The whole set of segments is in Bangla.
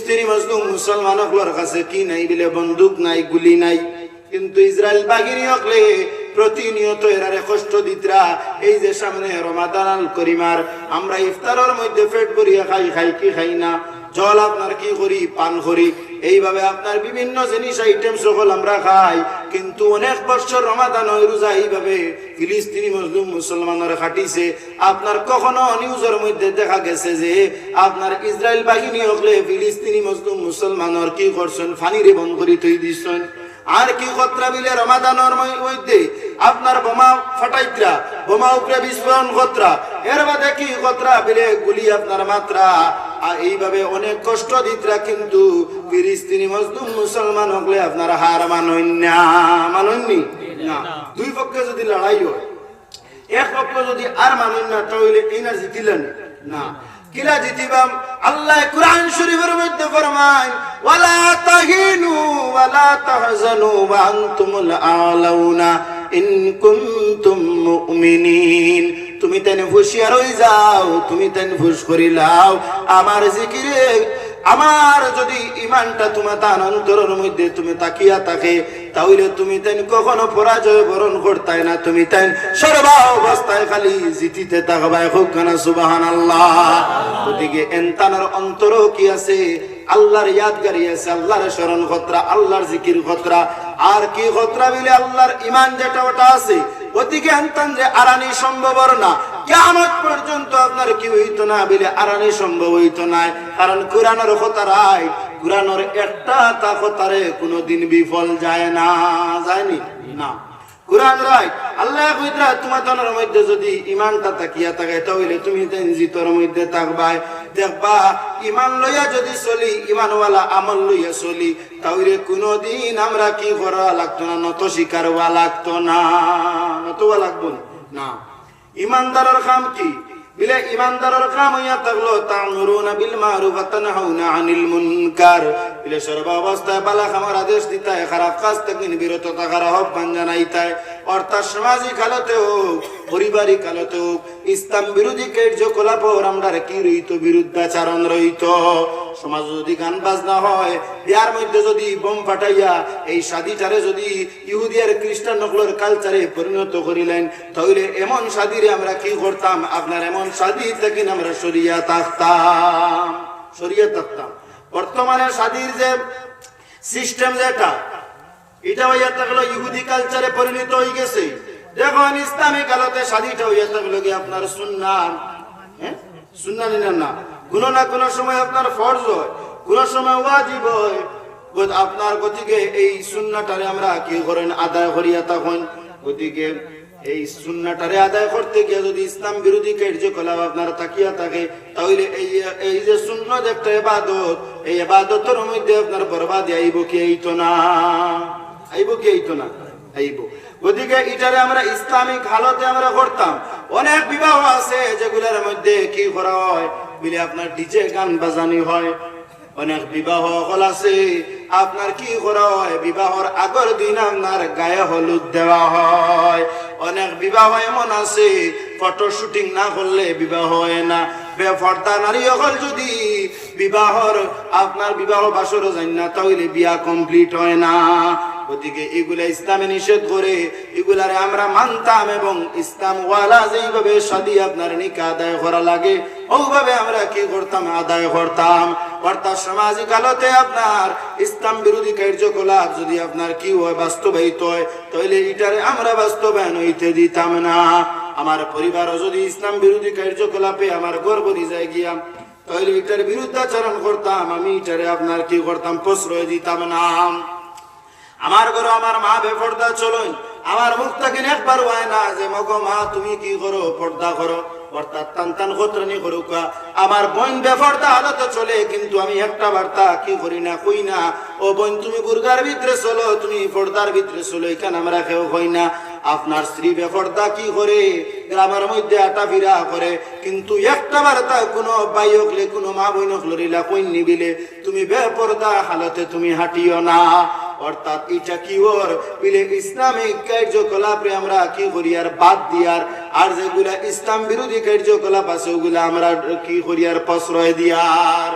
ফিলিস্তিনি মজলুম মুসলমান মুসলমানগুলোর কাছে কি নাই বলে, বন্দুক নাই, গুলি নাই। কিন্তু ইসরায়েল বাগিনী হকলে প্রতিনিয়ত এরারে কষ্ট দিতরা এই যে সামনে রমাদান করিমার আমরা ইফতারের মধ্যে পেট ভরিয়া খাই খাই কি খাই না? জল আপনার কি করি? পান করি। এইভাবে আপনার বিভিন্ন জিনিস আইটেম সকল আমরা খাই। কিন্তু অনেক বছর রমাদান রোজা, এইভাবে ফিলিস্তিনি মুসলিম মুসলমানের খাটিছে। আপনার কখনো নিউজের মধ্যে দেখা গেছে যে, আপনার ইসরায়েল বাহিনী হকলে ফিলিস্তিনি মুসলিম মুসলমানের কি করছেন? ফানিরে বন্ধ করে থই দিচ্ছেন। আর কি খতরা বিলে রমাদানের মধ্যে আপনার বোমা ফাটাইত্রা বোমা উপরে বিস্ফোরণ খতরা। এর বাদে কি খতরা বিলে গুলি আপনার মাত্রা? এইভাবে অনেক কষ্ট দিতরা কিন্তু ফিলিস্তিনি মজলুম মুসলমান হকলে আপনার হার মানই না। মানননি? না। দুই পক্ষে যদি লড়াই হয়, এক পক্ষ যদি আর মানুন না, তাহলে এই না জিতিলেন? না। কিলা জিতিবাম? আল্লাহ কুরআন শরীফের মধ্যে ফরমায়, ওয়ালা তাহিনু ওয়ালা তাহজানু ওয়া আনতুমুল আলাউনা ইন কুনতুম মুমিনিন। তুমি তেনে হুঁশিয়ার হয়ে যাও, তুমি তেনে ফুস করিলাও আমার জিকিরে, আমার যদি ইমানটা তোমার তার অন্তরের মধ্যে তুমি তাকিয়া থাকে, তাহলে তুমি তেন কখনো পরাজয় বরণ করতাই না, তুমি তেন সর্বা অবস্থায় খালি জিতিতে থাকবাই হোক না সুবাহান আল্লাহ গতিকে এনতানার অন্তর কি আছে? আল্লাহর ইয়াদগারি আছে, আল্লাহর স্মরণ খতরা আল্লাহর জিকির খতরা। আর কি খতরা বিলে আল্লাহর ইমান যেটা, ওটা আছে? ওদিকে আনতাম যে আরানি সম্ভব না। কেমন পর্যন্ত আপনার কি হইতো না বলে আরানি সম্ভব হইতো না। কারণ কোরআনের কথা রাই কোরআনের একটা তা কথারে কোনোদিন বিফল যায় না, যায়নি? না। কোরআন রাই আল্লাহ কইতরা তোমার তনের মধ্যে যদি ইমানটা তাকিয়া থাকে, তাহলে তুমি জিতর মধ্যে থাকবাই। দেখবা ইমান লইয়া যদি চলি ইমানওয়ালা আমল লইয়া চলি, তাহলে কোনোদিন আমরা কি করা লাগতো না? নত শিকার হওয়া লাগতো না। নতুবা লাগবো। না? ইমানদারের কাম কি? বিলে ইমানদারের কাম হইয়া থাকল, তা'মুরুনা বিল মারুফ ওয়া তানহাউনা আনিল মুনকার। বিলে সর্বঅবস্থায় বালা খামার আদেশ দিতায়, খারাপ কাজ থেকে বিরত থাকার আহ্বান জানাইতায়। অর্থাৎ সামাজিক হালতে হোক পারিবারিক হালতে হোক, ইসলাম বিরোধী কার্যকলাপ আমরা কি রইত? বিরুদ্ধাচারণ রইত। সমাজ যদি গান বাজনা হয় বিয়ার মধ্যে যদি বোম ফাটাইয়া, এই সাদিটারে যদি ইহুদি আর খ্রিস্টান নকলের কালচারে পরিণত করিলেন, তাহলে এমন সাদিরে আমরা কি করতাম? আপনার এমন সাদি থেকে আমরা সরিয়া থাকতাম সরিয়া থাকতাম বর্তমানে সাদির যে সিস্টেম যেটা, এটা হইয়া থাকল ইহুদি কালচারে পরিণত হয়ে গেছে। দেখুন ইসলামিক আলোতে স্বাধীনটা হইয়া থাকল কি আপনার সুন্না? হ্যাঁ? না কোনো না কোনো সময় আপনার ফরজ হয়, কোনো সময় ওয়াজিব হয়। আপনার গতিকে এই সুন্নাটারে আমরা কি করেন? আদায় করিয়া তখন গতিকে এই সুন্নাটারে আদায় করতে গিয়ে যদি ইসলাম বিরোধী কার্যকলাপ আপনার তাকিয়া থাকে, তাহলে এই এই যে সুন্নত একটা এবাদত এই এবাদতের মধ্যে আপনার বরবাদে আইব কি আইতো না? আইব কি আইতো না? আইব। গতিকে এটারে আমরা ইসলামিক হালতে আমরা করতাম। অনেক বিবাহ আছে যেগুলোর মধ্যে কি করা হয়? বলে আপনার ডিজে গান বাজানি হয়। অনেক বিবাহ হল আছে। আপনার কি করা হয়? বিবাহর আগর দিন আপনার গায়ে হলুদ দেওয়া হয়। অনেক বিবাহ এমন আছে ফটো শুটিং না করলে বিবাহ হয় না। বেফর্দা নারী হল যদি বিবাহর, আপনার বিবাহ বাসর যাই না, তাহলে বিয়া কমপ্লিট হয় না। গতিকে এগুলা ইসলামে নিষেধ করে, এগুলারে আমরা মানতাম এবং ইসলাম ওয়ালা যেইভাবে সাদি আপনার নিকা আদায় করা লাগে, ওইভাবে আমরা কি করতাম? আদায় করতাম। অর্থাৎ সামাজিক আলোতে আপনার ইসলাম বিরোধী কার্যকলাপ যদি আপনার কি হয় বাস্তবায়িত হয় তাহলে এটারে আমরা বাস্তবায়ন হইতে দিতাম না। আমার পরিবারও যদি ইসলাম বিরোধী কার্যকলাপে আমার গর্ব যায় গিয়া তাহলে এটার বিরুদ্ধাচরণ করতাম, আমি এটারে আপনার কি করতাম, প্রশ্রয় দিতাম না। আমার ঘরে আমার মা বেপর্দা চলুন, আমার মুখ থেকে একবার হয় না যে, মগো মা, তুমি কি করো, পর্দা করো। অর্থাৎ টান গোত্রনি করুক আমার বোন বেপর্দা হালতে চলে, কিন্তু আমি একটা বার্তা কি করি না, কই না। ও বোন, তুমি বুর্গার ভিতরে চলো, তুমি পর্দার ভিতরে চলো, এখানে আমরা কেউ হই না। আপনার স্ত্রী বেপর্দা কি করে? গ্রামের মধ্যে আটা ফিরা করে। কিন্তু একটা বার্তা, কোনো বাই হকলে, কোনো মা বইন হকলরিলা কই নিবিলে, তুমি বেপর্দা হালতে তুমি হাঁটিও না। অর্থাৎ এটা কি ওর? বিলে ইসলামিক কার্যকলাপে আমরা কি করি আর বাদ দিয়ার আর যেগুলা ইসলাম বিরোধী কার্যকলাপ আছে, ওগুলা আমরা কি করি আর প্রশ্রয় দিয়ার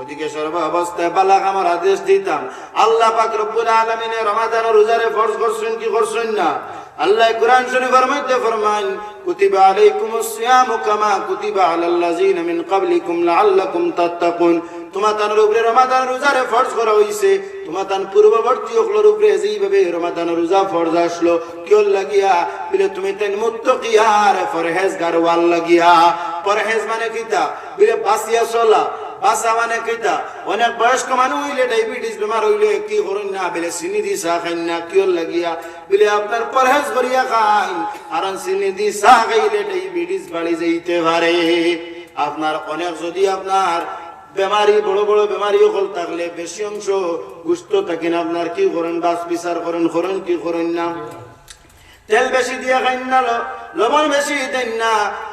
ওদিকে সর্ব অবস্থায় বালাক আমার আদেশ দিতাম। আল্লাহ পাক রব্বুল আলামিনে রমাদান রোজারে ফরজ করছেন কি করছেন না? আল্লাহ কোরআন শরীফের মধ্যে ফরমান, কুতিবা আলাইকুমুস সিয়ামু কামা কুতিবা আলাল লাযিনা মিন ক্বাবলিকুম লাআল্লাকুম তাত্তাকুন। তোমাদের উপরে রমাদান রোজারে ফরজ করা হইছে। তোমাদের পূর্ববর্তী অকলের উপরে যেইভাবে রমাদান রোজা ফরজ আসলো কিয় লাগিয়া, বলে তুমি তেন মুত্তকিয়ার ফরহেজগার ওয়াল লাগিয়া। পরহেজ মানে কিতা? বলে বাসিয়া চলা। বাসা মানে কিতা? অনেক বয়স্ক মানুষ হইলে ডায়াবেটিস বেমার হইলে কি করুন না? বলে চিনি দি চা খাইন না কিয় লাগিয়া। বলে আপনার পরহেজ করিয়া খাইন আর চিনি দি চা খাইলে ডায়াবেটিস বাড়ি যাইতে পারে। আপনার অনেক যদি আপনার বেমারি, বড় বড় বেমারি হল থাকলে বেশি অংশ গুস্ত থাকেন আপনার কি করেন? বাস বিচার করেন করেন কি করেন না? তেল বেশি দিয়ে খাইন না লবণ বেশি দেন না,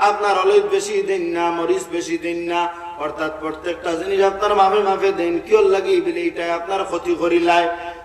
আপনার হলুদ বেশি দেন না, মরিচ বেশি দেন না। অর্থাৎ প্রত্যেকটা জিনিস আপনার মাফে মাফে দেন কিয় লাগি বলে এটা আপনার ক্ষতি করিলায়।